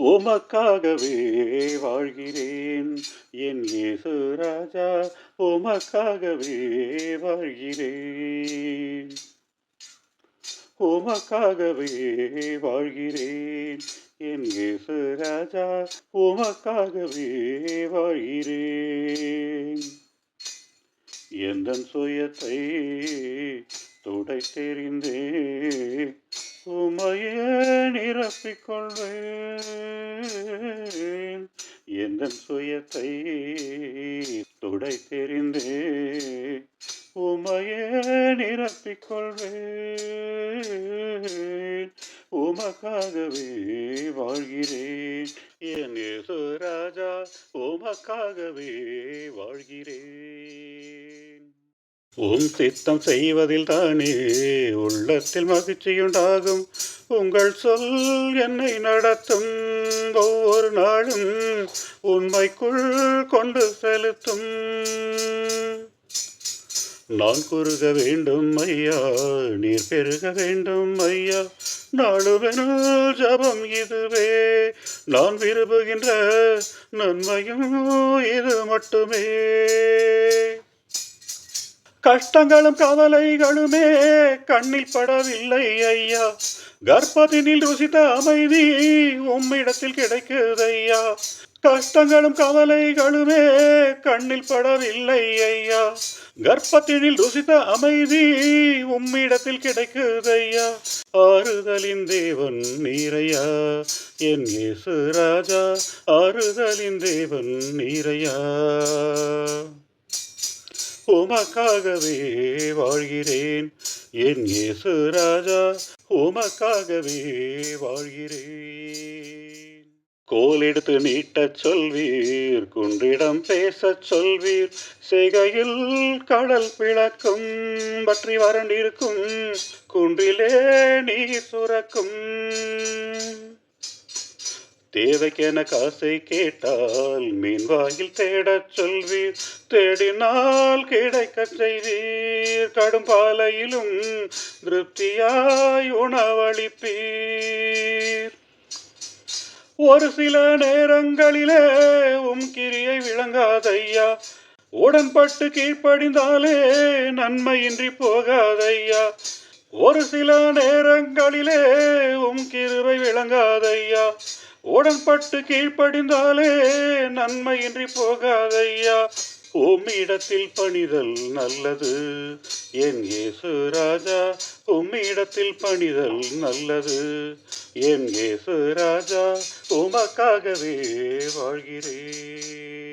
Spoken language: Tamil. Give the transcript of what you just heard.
உமக்காகவே வாழ்கிறேன். என் இயேசு ராஜா உமக்காகவே வாழ்கிறேன். உமக்காகவே வாழ்கிறேன். என் இயேசு ராஜா உமக்காகவே வாழ்கிறேன். எந்த சுயத்தை துடை தெரிந்தே சுமையே நிரப்பிக்கொள்வேன். எந்த சுயத்தை துடை தெரிந்தே உமையே நிரப்பிக்கொள்வேன். உமக்காகவே வாழ்கிறேன். என் ராஜா உமக்காகவே வாழ்கிறேன். உம் சித்தம் செய்வதில் தானே உள்ளத்தில் மகிழ்ச்சியுண்டாகும். உங்கள் சொல் என்னை நடத்தும். ஒவ்வொரு நாளும் உண்மைக்குள் கொண்டு செலுத்தும். நான் குறுக வேண்டும் ஐயா நீர் பெருக வேண்டும் ஐயா. நாளுவெனும் ஜபம் இதுவே. நான் விரும்புகின்ற நன்மையும் இது மட்டுமே. கஷ்டங்களும் கவலைகளுமே கண்ணில் படவில்லை ஐயா. கர்ப்பத்தினில் ருசித்த அமைதி உம்மிடத்தில் கிடைக்குது ஐயா கஷ்டங்களும் கவலைகளுமே கண்ணில் படவில்லை ஐயா. கர்ப்பத்தினில் ருசித்த அமைதி உம்மிடத்தில் கிடைக்குது ஐயா ஆறுதலின் தேவன் நீரையா. என் இயேசு ராஜா ஆறுதலின் தேவன் நீரையா. உமக்காகவே வாழ்கிறேன். என் இயேசு ராஜா உமக்காகவே வாழ்கிறேன். கோல் எடுத்து நீட்டச் சொல்வீர் குன்றிடம் பேசச் சொல்வீர். செய்கையில் கடல் பிளக்கும் பற்றி வறண்டிருக்கும். குன்றிலே நீர் சுரக்கும். தேவைக்கென காசை கேட்டால் மீன் வாயில் தேடச் சொல்வீர். தேடினால் கிடைக்க செய்வீர். கடும் பாலையிலும் திருப்தியாய் உணவளிப்பீர். ஒரு சில நேரங்களிலே உம் கிரியை விளங்காதையா? உடன்பட்டு கீழ்ப்படிந்தாலே நன்மையின்றி போகாதையா? ஒரு சில நேரங்களிலே உம் கிருவை விளங்காதையா? உடன்பட்டு கீழ்ப்படிந்தாலே நன்மையின்றி போகாதையா உம்மிடத்தில் பணிதல் நல்லது. என் இயேசு ராஜா உம்மிடத்தில் பணிதல் நல்லது. என் இயேசு ராஜா உமக்காகவே வாழ்கிறேன்.